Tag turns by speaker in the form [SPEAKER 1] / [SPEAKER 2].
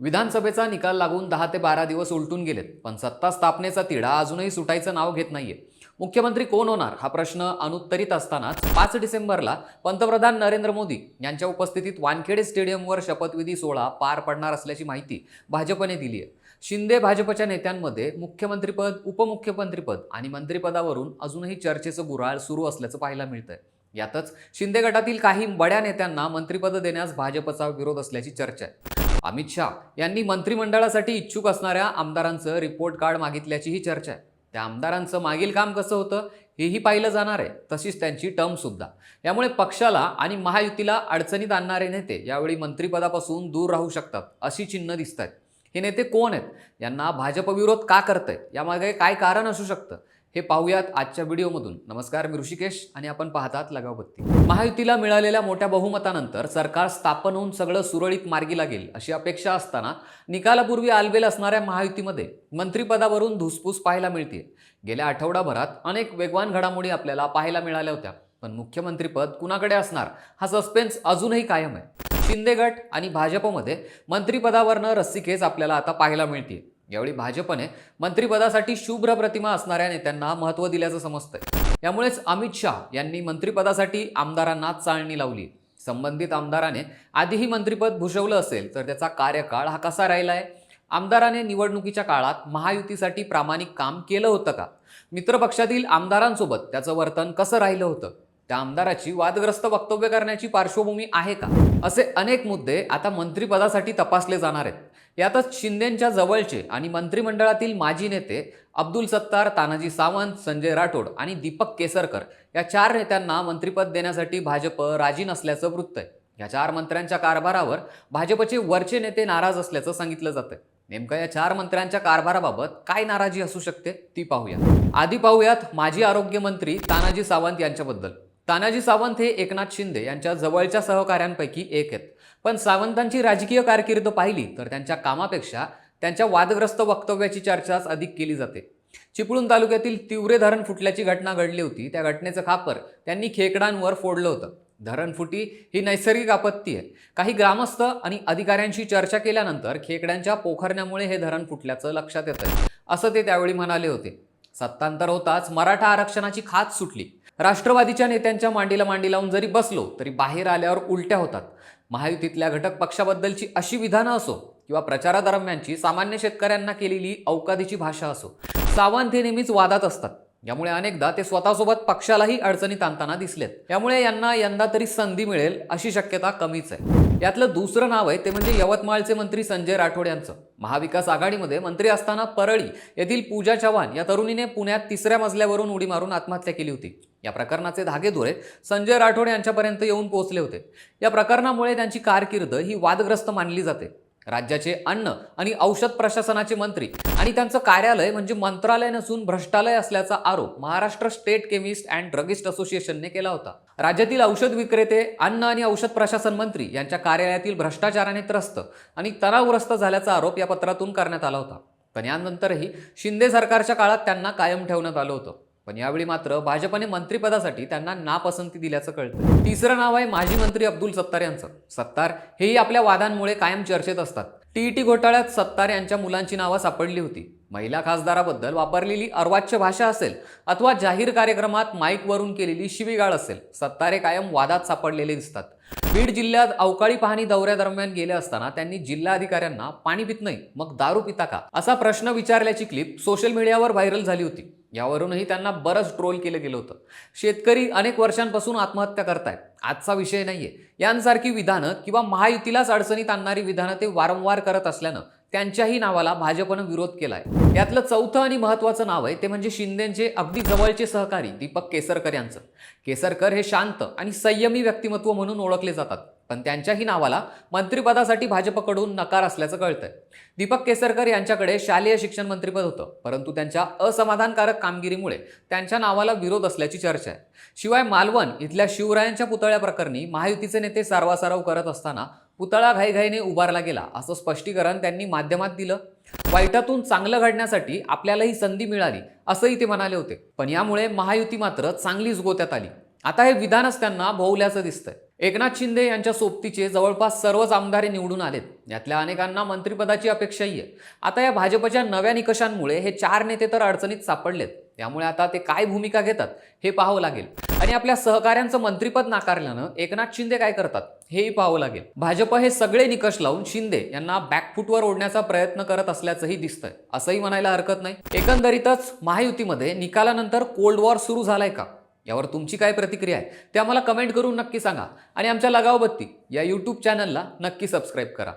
[SPEAKER 1] विधानसभेचा निकाल लागून दहा ते बारा दिवस उलटून गेलेत पण सत्ता स्थापनेचा तिढा अजूनही सुटायचं नाव घेत नाहीये. मुख्यमंत्री कोण होणार? हा प्रश्न अनुत्तरित असतानाच पाच डिसेंबरला पंतप्रधान नरेंद्र मोदी यांच्या उपस्थितीत वानखेडे स्टेडियमवर शपथविधी सोहळा पार पडणार असल्याची माहिती भाजपने दिली आहे शिंदे भाजपच्या नेत्यांमध्ये मुख्यमंत्रीपद उपमुख्यमंत्रीपद आणि मंत्रिपदावरून अजूनही चर्चेचं गुराळ सुरू असल्याचं पाहायला मिळतंय. यातच शिंदे गटातील काही बड्या नेत्यांना मंत्रिपद देण्यास भाजपचा विरोध असल्याची चर्चा आहे. अमित शाह यांनी मंत्रिमंडळासाठी इच्छुक असणाऱ्या आमदारांचं रिपोर्ट कार्ड मागितल्याचीही चर्चा आहे. त्या आमदारांचं मागील काम कसं होतं हेही पाहिलं जाणार आहे. तशीच त्यांची टर्मसुद्धा यामुळे पक्षाला आणि महायुतीला अडचणीत आणणारे नेते यावेळी मंत्रिपदापासून दूर राहू शकतात अशी चिन्ह दिसत आहेत हे नेते कोण आहेत? यांना भाजप विरोध का करतंय? यामागे काय कारण असू शकतं? हे पाहूयात आजच्या व्हिडिओमधून. नमस्कार मी ऋषिकेश आणि आपण पाहतात लगावबत्ती. महायुतीला मिळालेल्या मोठ्या बहुमतानंतर सरकार स्थापन होऊन सगळं सुरळीत मार्गी लागेल अशी अपेक्षा असताना निकालापूर्वी आलबेल असणाऱ्या महायुतीमध्ये मंत्रिपदावरून धुसफूस पाहायला मिळते गेल्या आठवडाभरात अनेक वेगवान घडामोडी आपल्याला पाहायला मिळाल्या होत्या. पण मुख्यमंत्रीपद कुणाकडे असणार? हा सस्पेन्स अजूनही कायम आहे. शिंदे गट आणि भाजपमध्ये मंत्रिपदावरनं रस्सीखेच आपल्याला आता पाहायला मिळते यावेळी भाजपने मंत्रिपदासाठी शुभ्र प्रतिमा असणाऱ्या नेत्यांना महत्त्व दिल्याचं समजतंय. यामुळेच अमित शाह यांनी मंत्रिपदासाठी आमदारांना चाळणी लावली. संबंधित आमदाराने आधीही मंत्रिपद भूषवलं असेल तर त्याचा कार्यकाळ हा कसा राहिला आहे आमदाराने निवडणुकीच्या काळात महायुतीसाठी प्रामाणिक काम केलं होतं का? मित्रपक्षातील आमदारांसोबत त्याचं वर्तन कसं राहिलं होतं? त्या आमदाराची वादग्रस्त वक्तव्य करण्याची पार्श्वभूमी आहे का? असे अनेक मुद्दे आता मंत्रिपदासाठी तपासले जाणार आहेत. यातच शिंदेच्या जवळचे आणि मंत्रिमंडळातील माजी नेते अब्दुल सत्तार तानाजी सावंत संजय राठोड आणि दीपक केसरकर या चार नेत्यांना मंत्रिपद देण्यासाठी भाजप राजी नसल्याचं वृत्त आहे. या चार मंत्र्यांच्या कारभारावर भाजपचे वरचे नेते नाराज असल्याचं सांगितलं जातंय. नेमकं या चार मंत्र्यांच्या कारभाराबाबत काय नाराजी असू शकते ती पाहूया. आधी पाहूयात माजी आरोग्यमंत्री तानाजी सावंत यांच्याबद्दल. तानाजी सावंत हे एकनाथ शिंदे यांच्या जवळच्या सहकाऱ्यांपैकी एक आहेत. पण सावंतांची राजकीय कारकीर्द पाहिली तर त्यांच्या कामापेक्षा त्यांच्या वादग्रस्त वक्तव्याची चर्चाच अधिक केली जाते. चिपळूण तालुक्यातील तिवरे धरण फुटल्याची घटना घडली होती. त्या घटनेचं खापर त्यांनी खेकडांवर फोडलं होतं. धरणफुटी ही नैसर्गिक आपत्ती आहे. काही ग्रामस्थ आणि अधिकाऱ्यांशी चर्चा केल्यानंतर खेकड्यांच्या पोखरण्यामुळे हे धरण फुटल्याचं लक्षात येतं असं ते त्यावेळी म्हणाले होते. सत्तांतर होताच मराठा आरक्षणाची खात सुटली. राष्ट्रवादीच्या नेत्यांच्या मांडीला मांडी लावून जरी बसलो तरी बाहेर आल्यावर उलट्या होतात. महायुतीतल्या घटक पक्षाबद्दलची अशी विधानं असो किंवा प्रचारादरम्यानची सामान्य शेतकऱ्यांना केलेली अवकादीची भाषा असो सावंत हे नेहमीच वादात असतात. यामुळे अनेकदा ते स्वतःसोबत पक्षालाही अडचणीत आणताना दिसलेत. यामुळे यांना यंदा तरी संधी मिळेल अशी शक्यता कमीच आहे. यातलं दुसरं नाव आहे ते म्हणजे यवतमाळचे मंत्री संजय राठोड यांचं. महाविकास आघाडीमध्ये मंत्री असताना परळी येथील पूजा चव्हाण या तरुणीने पुण्यात तिसऱ्या मजल्यावरून उडी मारून आत्महत्या केली होती. या प्रकरणाचे धागेदोरे संजय राठोड यांच्यापर्यंत येऊन पोहोचले होते. या प्रकरणामुळे त्यांची कारकीर्द ही वादग्रस्त मानली जाते. राज्याचे अन्न आणि औषध प्रशासनाचे मंत्री आणि त्यांचं कार्यालय म्हणजे मंत्रालय नसून भ्रष्टालय असल्याचा आरोप Maharashtra state chemist and druggist असोसिएशनने केला होता. राज्यातील औषध विक्रेते अन्न आणि औषध प्रशासन मंत्री यांच्या कार्यालयातील भ्रष्टाचाराने त्रस्त आणि तणावग्रस्त झाल्याचा आरोप या पत्रातून करण्यात आला होता. पण यानंतरही शिंदे सरकारच्या काळात त्यांना कायम ठेवण्यात आलं होतं. पण यावेळी मात्र भाजपाने मंत्रिपदासाठी त्यांना नापसंती दिल्याचं कळतं. तिसरं नाव आहे माजी मंत्री अब्दुल सत्तार यांचं. सत्तार हेही आपल्या वादांमुळे कायम चर्चेत असतात. टीईटी घोटाळ्यात सत्तार यांच्या मुलांची नावं सापडली होती. महिला खासदाराबद्दल वापरलेली अर्वाच्य भाषा असेल अथवा जाहीर कार्यक्रमात माईकवरून केलेली शिवीगाळ असेल सत्तारे कायम वादात सापडलेले दिसतात. बीड जिल्ह्यात अवकाळी पाहणी दौऱ्यादरम्यान गेले असताना त्यांनी जिल्हाधिकाऱ्यांना पाणी पित नाही मग दारू पिता का? असा प्रश्न विचारल्याची क्लिप सोशल मीडियावर व्हायरल झाली होती. यावरूनही त्यांना बरंच ट्रोल केलं गेलं होतं. शेतकरी अनेक वर्षांपासून आत्महत्या करतायत. आजचा विषय नाहीये. यांसारखी विधानं किंवा महायुतीलाच अडचणीत आणणारी विधानं ते वारंवार करत असल्यानं त्यांच्याही नावाला भाजपनं विरोध केलाय. यातलं चौथं आणि महत्त्वाचं नाव आहे ते म्हणजे शिंदेचे अगदी जवळचे सहकारी दीपक केसरकर यांचं. केसरकर हे शांत आणि संयमी व्यक्तिमत्व म्हणून ओळखले जातात पण त्यांच्याही नावाला मंत्रिपदासाठी भाजपकडून नकार असल्याचं कळतंय. दीपक केसरकर यांच्याकडे शालेय शिक्षण मंत्रीपद होतं परंतु त्यांच्या असमाधानकारक कामगिरीमुळे त्यांच्या नावाला विरोध असल्याची चर्चा आहे. शिवाय मालवण इथल्या शिवरायांच्या पुतळ्याप्रकरणी महायुतीचे नेते सारवासारव करत असताना पुतळा घाईघाईने उभारला गेला. असं स्पष्टीकरण त्यांनी माध्यमात दिलं. वाईटातून चांगलं घडण्यासाठी आपल्यालाही संधी मिळाली असंही ते म्हणाले होते. पण यामुळे महायुती मात्र चांगलीच गोत्यात आली. आता हे विधानच त्यांना भोवल्याचं दिसतंय. एकनाथ शिंदे यांच्या सोबतीचे जवळपास सर्वच आमदार निवडून आलेत. यातल्या अनेकांना मंत्रिपदाची अपेक्षाही आहे. आता या भाजपच्या नव्या निकषांमुळे हे चार नेते तर अडचणीत सापडलेत. त्यामुळे आता ते काय भूमिका घेतात हे पाहावं लागेल. आणि आपल्या सहकाऱ्यांचं मंत्रिपद नाकारल्यानं एकनाथ शिंदे काय करतात? हेही पाहावं लागेल. भाजप हे सगळे निकष लावून शिंदे यांना बॅकफुटवर ओढण्याचा प्रयत्न करत असल्याचंही दिसतंय. असंही म्हणायला हरकत नाही. एकंदरीतच महायुतीमध्ये निकालानंतर कोल्ड वॉर सुरू झालाय का? यावर तुमची काय प्रतिक्रिया आहे? ते आम्हाला कमेंट करून नक्की सांगा. आणि आमच्या लगावबत्ती या यूट्यूब चॅनलला नक्की सबस्क्राईब करा.